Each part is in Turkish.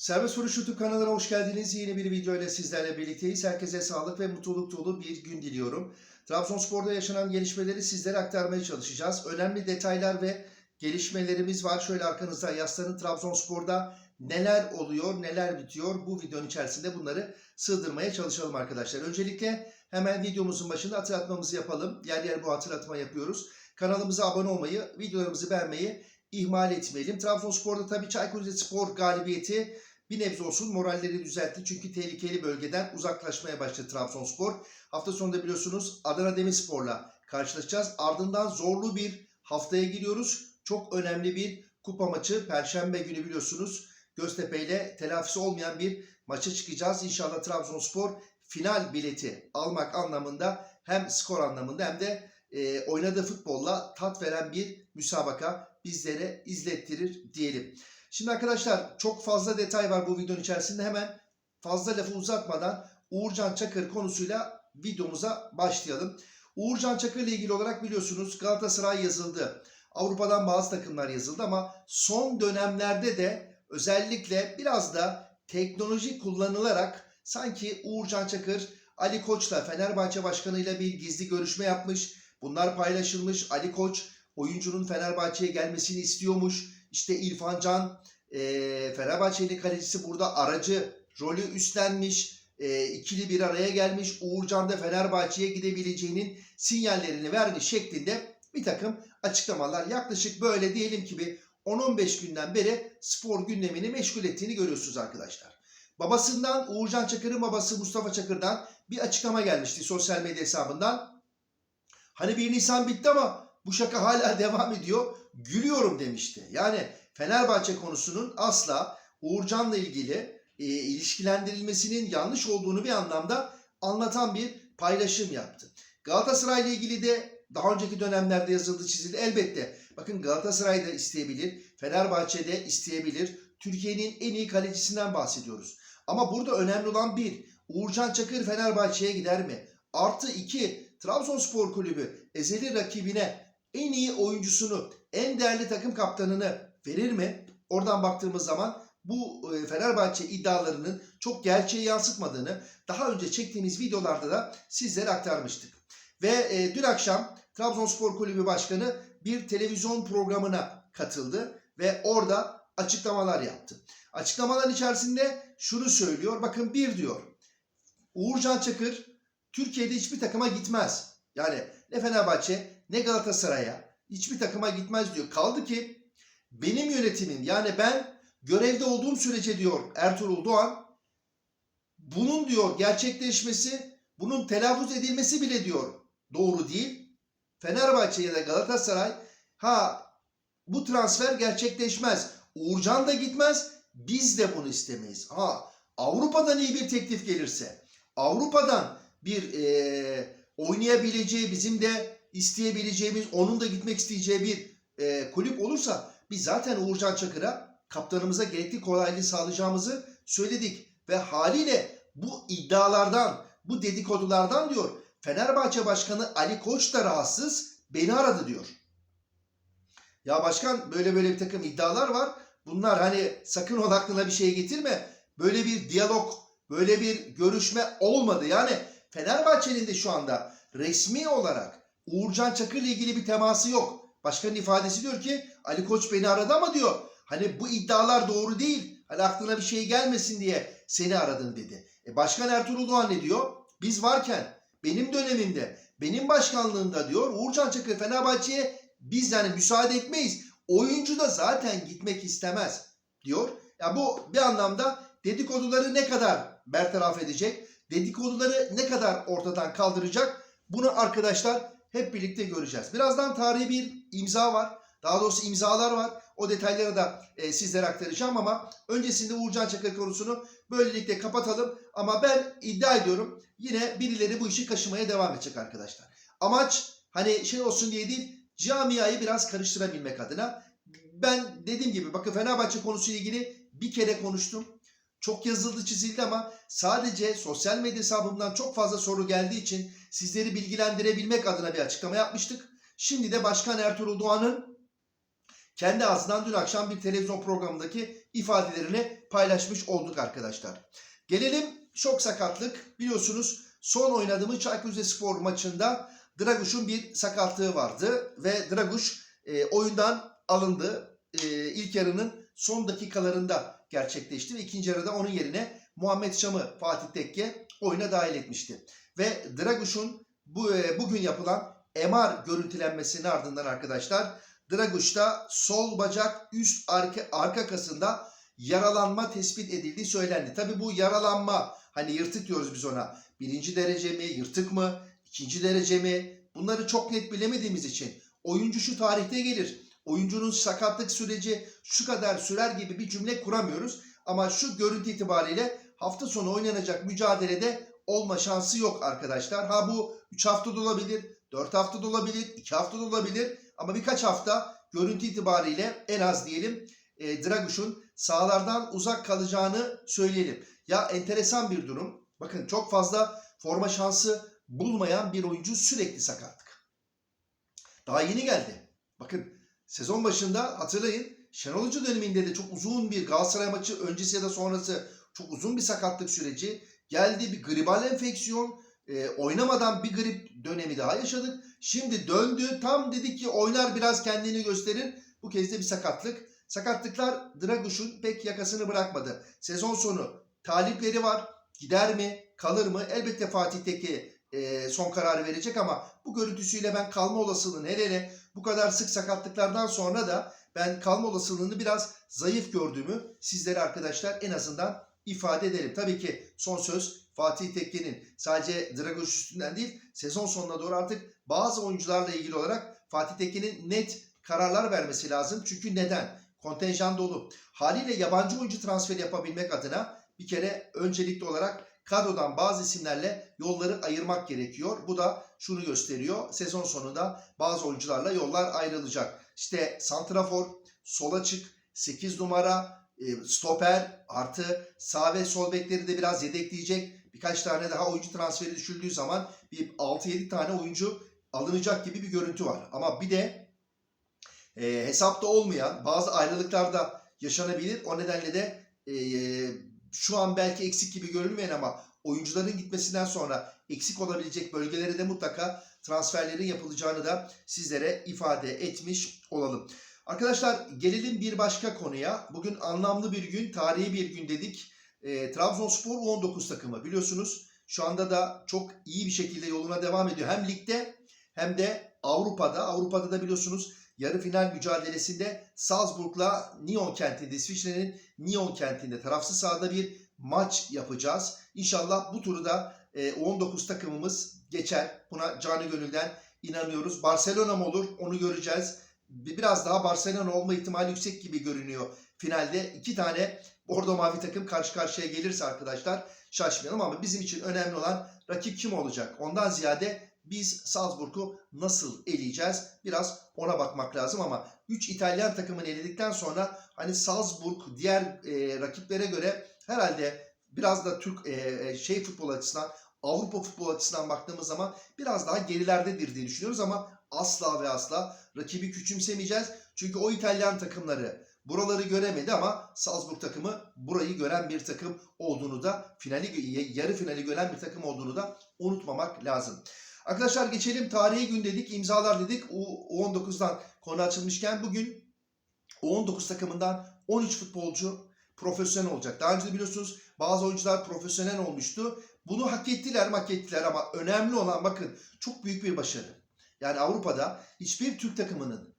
Serbest Vuruş YouTube kanalına hoş geldiniz. Yeni bir video ile sizlerle birlikteyiz. Herkese sağlık ve mutluluk dolu bir gün diliyorum. Trabzonspor'da yaşanan gelişmeleri sizlere aktarmaya çalışacağız. Önemli detaylar ve gelişmelerimiz var. Şöyle arkanızda yaslanın Trabzonspor'da neler oluyor, neler bitiyor bu videonun içerisinde bunları sığdırmaya çalışalım arkadaşlar. Öncelikle hemen videomuzun başında hatırlatmamızı yapalım. Yer yer bu hatırlatma yapıyoruz. Kanalımıza abone olmayı, videolarımızı beğenmeyi ihmal etmeyelim. Trabzonspor'da tabii Çaykur Rizespor galibiyeti bir nebze olsun moralleri düzeltti. Çünkü tehlikeli bölgeden uzaklaşmaya başladı Trabzonspor. Hafta sonunda biliyorsunuz Adana Demirspor'la karşılaşacağız. Ardından zorlu bir haftaya giriyoruz. Çok önemli bir kupa maçı. Perşembe günü biliyorsunuz Göztepe ile telafisi olmayan bir maça çıkacağız. İnşallah Trabzonspor final bileti almak anlamında hem skor anlamında hem de e, oynadığı futbolla tat veren bir müsabaka bizlere izlettirir diyelim. Şimdi arkadaşlar çok fazla detay var bu videonun içerisinde. Hemen fazla lafı uzatmadan Uğurcan Çakır konusuyla videomuza başlayalım. Uğurcan Çakır ile ilgili olarak biliyorsunuz Galatasaray yazıldı. Avrupa'dan bazı takımlar yazıldı ama son dönemlerde de özellikle biraz da teknoloji kullanılarak sanki Uğurcan Çakır Ali Koç'la Fenerbahçe Başkanı'yla bir gizli görüşme yapmış. Bunlar paylaşılmış. Ali Koç oyuncunun Fenerbahçe'ye gelmesini istiyormuş. İşte İrfan Can e, Fenerbahçeli kalecisi burada aracı rolü üstlenmiş. E, ikili bir araya gelmiş. Uğurcan da Fenerbahçe'ye gidebileceğinin sinyallerini vermiş şeklinde bir takım açıklamalar. Yaklaşık böyle diyelim ki bir 10-15 günden beri spor gündemini meşgul ettiğini görüyorsunuz arkadaşlar. Babasından Uğurcan Çakır'ın babası Mustafa Çakır'dan bir açıklama gelmişti sosyal medya hesabından. Hani 1 Nisan bitti ama bu şaka hala devam ediyor. Gülüyorum demişti. Yani Fenerbahçe konusunun asla Uğurcan'la ilgili e, ilişkilendirilmesinin yanlış olduğunu bir anlamda anlatan bir paylaşım yaptı. Galatasaray ile ilgili de daha önceki dönemlerde yazıldı çizildi. Elbette bakın Galatasaray da isteyebilir, Fenerbahçe de isteyebilir. Türkiye'nin en iyi kalecisinden bahsediyoruz. Ama burada önemli olan bir, Uğurcan Çakır Fenerbahçe'ye gider mi? Artı iki, Trabzonspor Kulübü ezeli rakibine en iyi oyuncusunu, en değerli takım kaptanını verir mi? Oradan baktığımız zaman bu e, Fenerbahçe iddialarının çok gerçeği yansıtmadığını daha önce çektiğimiz videolarda da sizlere aktarmıştık. Ve e, dün akşam Trabzonspor Kulübü Başkanı bir televizyon programına katıldı ve orada açıklamalar yaptı. Açıklamaların içerisinde şunu söylüyor. Bakın bir diyor. Uğurcan Çakır Türkiye'de hiçbir takıma gitmez. Yani ne Fenerbahçe ne Galatasaray'a hiçbir takıma gitmez diyor. Kaldı ki benim yönetimim yani ben görevde olduğum sürece diyor Ertuğrul Doğan bunun diyor gerçekleşmesi, bunun telaffuz edilmesi bile diyor doğru değil. Fenerbahçe ya da Galatasaray ha bu transfer gerçekleşmez. Uğurcan da gitmez. Biz de bunu istemeyiz. Ha Avrupa'dan iyi bir teklif gelirse, Avrupa'dan bir e, oynayabileceği, bizim de isteyebileceğimiz, onun da gitmek isteyeceği bir e, kulüp olursa biz zaten Uğurcan Çakır'a kaptanımıza gerekli kolaylığı sağlayacağımızı söyledik. Ve haliyle bu iddialardan, bu dedikodulardan diyor Fenerbahçe Başkanı Ali Koç da rahatsız beni aradı diyor. Ya başkan böyle böyle bir takım iddialar var. Bunlar hani sakın ol aklına bir şey getirme. Böyle bir diyalog, böyle bir görüşme olmadı. Yani Fenerbahçe'nin de şu anda resmi olarak Uğurcan Çakır ile ilgili bir teması yok. Başkanın ifadesi diyor ki Ali Koç beni aradı ama diyor hani bu iddialar doğru değil. Hani aklına bir şey gelmesin diye seni aradım dedi. E Başkan Ertuğrul Doğan ne diyor? Biz varken benim dönemimde, benim başkanlığımda diyor Uğurcan Çakır Fenerbahçe'ye biz yani müsaade etmeyiz. Oyuncu da zaten gitmek istemez diyor. Ya bu bir anlamda dedikoduları ne kadar bertaraf edecek? Dedikoduları ne kadar ortadan kaldıracak? Bunu arkadaşlar hep birlikte göreceğiz. Birazdan tarihi bir imza var. Daha doğrusu imzalar var. O detayları da e, sizlere aktaracağım ama öncesinde Uğurcan Çakır konusunu böylelikle kapatalım. Ama ben iddia ediyorum yine birileri bu işi kaşımaya devam edecek arkadaşlar. Amaç hani şey olsun diye değil camiayı biraz karıştırabilmek adına. Ben dediğim gibi bakın Fenerbahçe konusuyla ilgili bir kere konuştum. Çok yazıldı çizildi ama sadece sosyal medya hesabımdan çok fazla soru geldiği için sizleri bilgilendirebilmek adına bir açıklama yapmıştık. Şimdi de Başkan Ertuğrul Doğan'ın kendi ağzından dün akşam bir televizyon programındaki ifadelerini paylaşmış olduk arkadaşlar. Gelelim şok sakatlık. Biliyorsunuz son oynadığımız Çaykur Rizespor maçında Draguş'un bir sakatlığı vardı ve Draguş e, oyundan alındı. E, ilk yarının son dakikalarında gerçekleşti ve ikinci yarıda onun yerine Muhammed Şam'ı Fatih Tekke oyuna dahil etmişti. Ve Draguş'un bu e, bugün yapılan MR görüntülenmesinin ardından arkadaşlar Draguş'ta sol bacak üst arka, arka kasında yaralanma tespit edildiği söylendi. Tabi bu yaralanma hani yırtık diyoruz biz ona. Birinci derece mi, yırtık mı, ikinci derece mi? Bunları çok net bilemediğimiz için oyuncu şu tarihte gelir. Oyuncunun sakatlık süreci şu kadar sürer gibi bir cümle kuramıyoruz. Ama şu görüntü itibariyle hafta sonu oynanacak mücadelede olma şansı yok arkadaşlar. Ha bu 3 hafta da olabilir, 4 hafta da olabilir, 2 hafta da olabilir. Ama birkaç hafta görüntü itibariyle en az diyelim e, Draguş'un sahalardan uzak kalacağını söyleyelim. Ya enteresan bir durum. Bakın çok fazla forma şansı bulmayan bir oyuncu sürekli sakatlık. Daha yeni geldi. Bakın sezon başında hatırlayın Şenol Hoca döneminde de çok uzun bir Galatasaray maçı öncesi ya da sonrası çok uzun bir sakatlık süreci. Geldi bir gribal enfeksiyon. E, oynamadan bir grip dönemi daha yaşadık. Şimdi döndü. Tam dedik ki oynar biraz kendini gösterir. Bu kez de bir sakatlık. Sakatlıklar Draguş'un pek yakasını bırakmadı. Sezon sonu talipleri var. Gider mi? Kalır mı? Elbette Fatih Tekke e, son kararı verecek ama bu görüntüsüyle ben kalma olasılığını hele hele bu kadar sık sakatlıklardan sonra da ben kalma olasılığını biraz zayıf gördüğümü sizlere arkadaşlar en azından ifade edelim. Tabii ki son söz Fatih Tekke'nin sadece Dragoş üstünden değil sezon sonuna doğru artık bazı oyuncularla ilgili olarak Fatih Tekke'nin net kararlar vermesi lazım. Çünkü neden? Kontenjan dolu. Haliyle yabancı oyuncu transferi yapabilmek adına bir kere öncelikli olarak kadrodan bazı isimlerle yolları ayırmak gerekiyor. Bu da şunu gösteriyor. Sezon sonunda bazı oyuncularla yollar ayrılacak. İşte santrafor, sol açık, 8 numara, e, stoper artı sağ ve sol bekleri de biraz yedekleyecek. Birkaç tane daha oyuncu transferi düşüldüğü zaman bir 6-7 tane oyuncu alınacak gibi bir görüntü var. Ama bir de e, hesapta olmayan bazı ayrılıklar da yaşanabilir. O nedenle de e, şu an belki eksik gibi görünmeyen ama oyuncuların gitmesinden sonra eksik olabilecek bölgelere de mutlaka transferlerin yapılacağını da sizlere ifade etmiş olalım. Arkadaşlar gelelim bir başka konuya. Bugün anlamlı bir gün, tarihi bir gün dedik. E, Trabzonspor 19 takımı biliyorsunuz. Şu anda da çok iyi bir şekilde yoluna devam ediyor. Hem ligde hem de Avrupa'da. Avrupa'da da biliyorsunuz yarı final mücadelesinde Salzburg'la Nyon kentinde, İsviçre'nin Nyon kentinde tarafsız sahada bir maç yapacağız. İnşallah bu turu da e, 19 takımımız geçer. Buna canı gönülden inanıyoruz. Barcelona mı olur onu göreceğiz. Biraz daha Barcelona olma ihtimali yüksek gibi görünüyor. Finalde iki tane Bordo Mavi takım karşı karşıya gelirse arkadaşlar şaşmayalım ama bizim için önemli olan rakip kim olacak? Ondan ziyade biz Salzburg'u nasıl eleyeceğiz? Biraz ona bakmak lazım ama 3 İtalyan takımını eledikten sonra hani Salzburg diğer e, rakiplere göre herhalde biraz da Türk e, şey futbol açısından Avrupa futbol açısından baktığımız zaman biraz daha gerilerdedir diye düşünüyoruz ama asla ve asla rakibi küçümsemeyeceğiz. Çünkü o İtalyan takımları buraları göremedi ama Salzburg takımı burayı gören bir takım olduğunu da finali yarı finali gören bir takım olduğunu da unutmamak lazım. Arkadaşlar geçelim tarihi gün dedik, imzalar dedik. U19'dan konu açılmışken bugün U19 takımından 13 futbolcu profesyonel olacak. Daha önce de biliyorsunuz bazı oyuncular profesyonel olmuştu. Bunu hak ettiler mi hak ettiler ama önemli olan bakın çok büyük bir başarı. Yani Avrupa'da hiçbir Türk takımının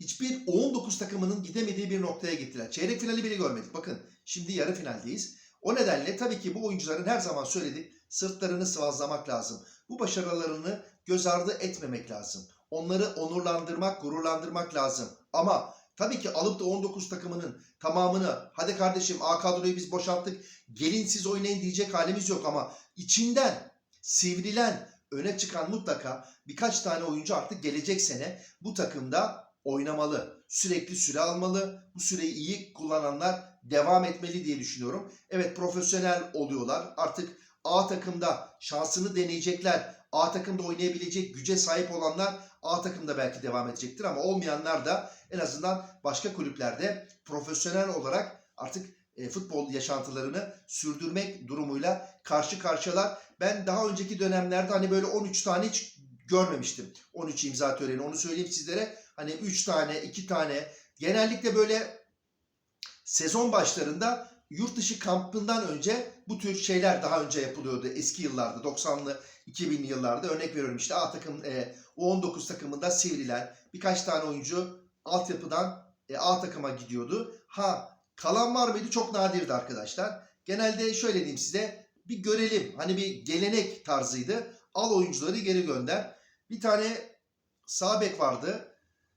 hiçbir 19 takımının gidemediği bir noktaya gittiler. Çeyrek finali bile görmedik. Bakın şimdi yarı finaldeyiz. O nedenle tabii ki bu oyuncuların her zaman söyledik sırtlarını sıvazlamak lazım. Bu başarılarını göz ardı etmemek lazım. Onları onurlandırmak, gururlandırmak lazım. Ama tabii ki alıp da 19 takımının tamamını hadi kardeşim A kadroyu biz boşalttık gelin siz oynayın diyecek halimiz yok ama içinden sivrilen öne çıkan mutlaka birkaç tane oyuncu artık gelecek sene bu takımda oynamalı. Sürekli süre almalı. Bu süreyi iyi kullananlar devam etmeli diye düşünüyorum. Evet profesyonel oluyorlar. Artık A takımda şansını deneyecekler. A takımda oynayabilecek güce sahip olanlar A takımda belki devam edecektir ama olmayanlar da en azından başka kulüplerde profesyonel olarak artık e, futbol yaşantılarını sürdürmek durumuyla karşı karşıyalar. Ben daha önceki dönemlerde hani böyle 13 tane hiç görmemiştim. 13 imza töreni onu söyleyeyim sizlere. Hani 3 tane, 2 tane genellikle böyle sezon başlarında yurt dışı kampından önce bu tür şeyler daha önce yapılıyordu eski yıllarda 90'lı 2000'li yıllarda örnek veriyorum işte A takım e, U19 takımında Sivriler birkaç tane oyuncu altyapıdan e, A takıma gidiyordu. Ha kalan var mıydı? Çok nadirdi arkadaşlar. Genelde şöyle diyeyim size bir görelim. Hani bir gelenek tarzıydı. Al oyuncuları geri gönder. Bir tane sağ bek vardı.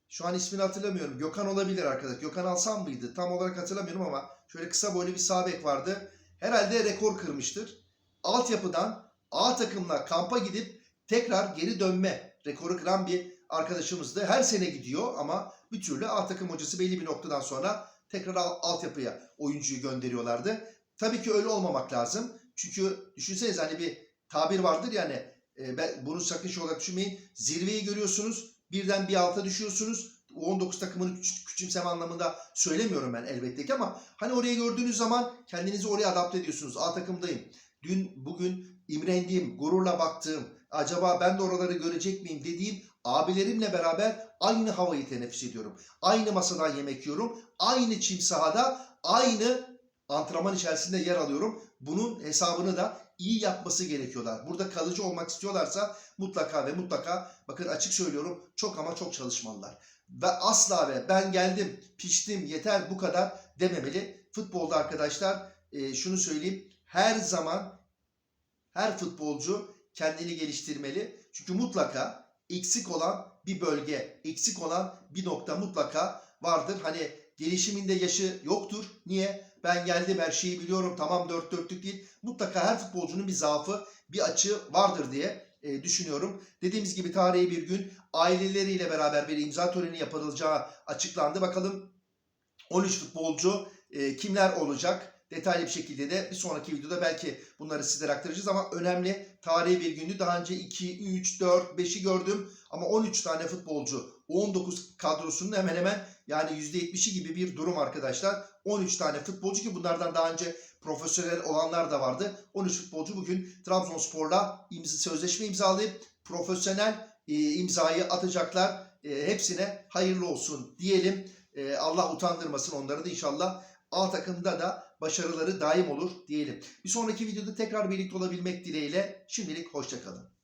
Şu an ismini hatırlamıyorum. Gökhan olabilir arkadaş. Gökhan alsam mıydı? Tam olarak hatırlamıyorum ama şöyle kısa boylu bir sağ bek vardı. Herhalde rekor kırmıştır. Altyapıdan A takımla kampa gidip tekrar geri dönme rekoru kıran bir arkadaşımızdı. Her sene gidiyor ama bir türlü A takım hocası belli bir noktadan sonra tekrar al- altyapıya oyuncuyu gönderiyorlardı. Tabii ki öyle olmamak lazım. Çünkü düşünsenize hani bir tabir vardır yani e, ben bunu sakın şey olarak düşünmeyin. Zirveyi görüyorsunuz. Birden bir alta düşüyorsunuz. 19 takımını küç- küçümseme anlamında söylemiyorum ben elbette ki ama hani orayı gördüğünüz zaman kendinizi oraya adapte ediyorsunuz. A takımdayım. Dün bugün imrendiğim, gururla baktığım, acaba ben de oraları görecek miyim dediğim abilerimle beraber aynı havayı teneffüs ediyorum. Aynı masadan yemek yiyorum. Aynı çim sahada, aynı antrenman içerisinde yer alıyorum. Bunun hesabını da iyi yapması gerekiyorlar. Burada kalıcı olmak istiyorlarsa mutlaka ve mutlaka bakın açık söylüyorum çok ama çok çalışmalılar. Ve asla ve ben geldim, piştim, yeter bu kadar dememeli. Futbolda arkadaşlar e, şunu söyleyeyim. Her zaman her futbolcu kendini geliştirmeli. Çünkü mutlaka eksik olan bir bölge, eksik olan bir nokta mutlaka vardır. Hani gelişiminde yaşı yoktur. Niye? Ben geldim her şeyi biliyorum tamam dört dörtlük değil. Mutlaka her futbolcunun bir zaafı, bir açığı vardır diye e, düşünüyorum. Dediğimiz gibi tarihi bir gün aileleriyle beraber bir imza töreni yapılacağı açıklandı. Bakalım 13 futbolcu e, kimler olacak? Detaylı bir şekilde de bir sonraki videoda belki bunları sizlere aktaracağız ama önemli tarihi bir gündü. Daha önce 2, 3, 4, 5'i gördüm ama 13 tane futbolcu 19 kadrosunun hemen hemen yani %70'i gibi bir durum arkadaşlar. 13 tane futbolcu ki bunlardan daha önce profesyonel olanlar da vardı. 13 futbolcu bugün Trabzonspor'la imza, sözleşme imzalayıp profesyonel e, imzayı atacaklar. E, hepsine hayırlı olsun diyelim. E, Allah utandırmasın onları da inşallah. A takımda da başarıları daim olur diyelim. Bir sonraki videoda tekrar birlikte olabilmek dileğiyle şimdilik hoşçakalın.